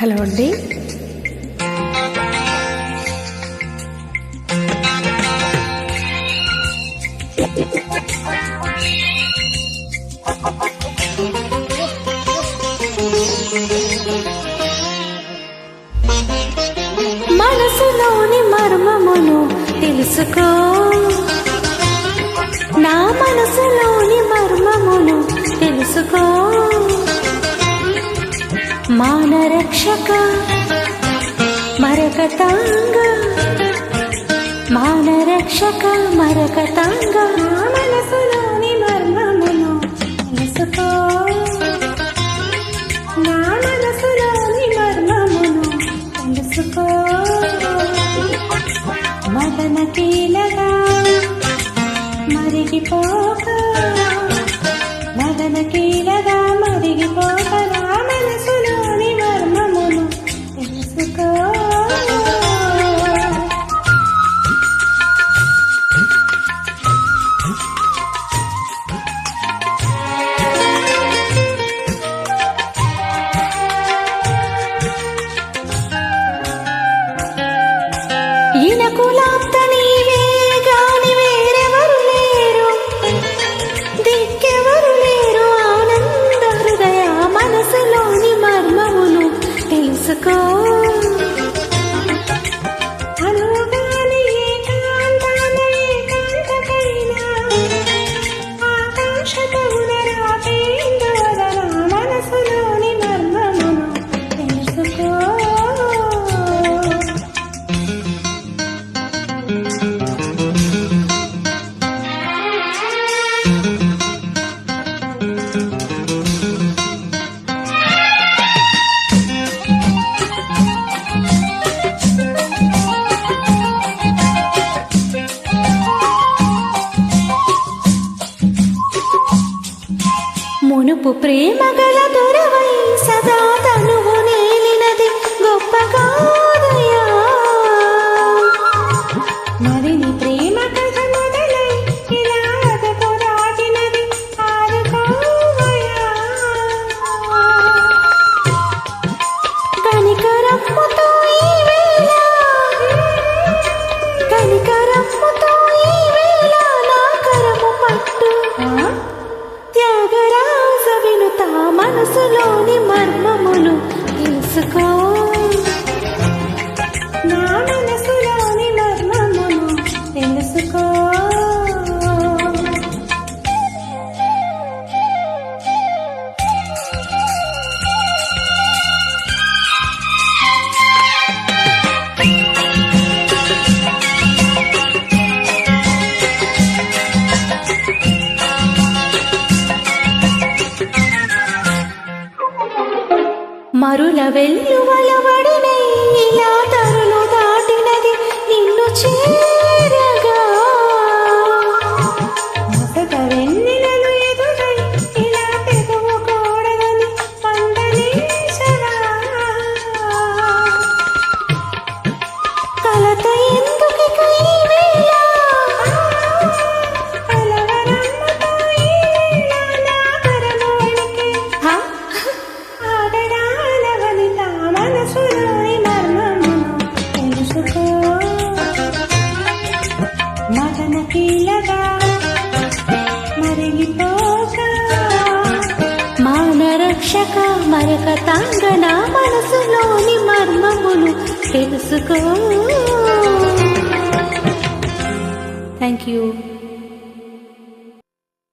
Hello అండి. మనసులోని మర్మమును తెలుసుకో. నా మనసులోని మర్మమును తెలుసుకో. మానరక్షక మరకతాంగ. మానరక్షక మరకతాంగ. నా మనసులోని మర్మమును తెలుసుకో. నా మనసులోని మర్మమును తెలుసుకో. మదన కీలగా మరిగిపోక మదన కీలగా మరిగిపోక నా మనసు ప్రేమ గల దొరవై సదా తనువు నేలినది గొప్పగా మనసులోని మర్మములు తెలుసుకో. నా మనసులోని మర్మమును తెలుసుకో. మరుల వెల్లువలబడినే ఇలా తరులు దాటినది నిన్ను చే మరిగిపోక మానరక్షక మరక తాంగన మనసులోని మర్మములు తెలుసుకో. Thank you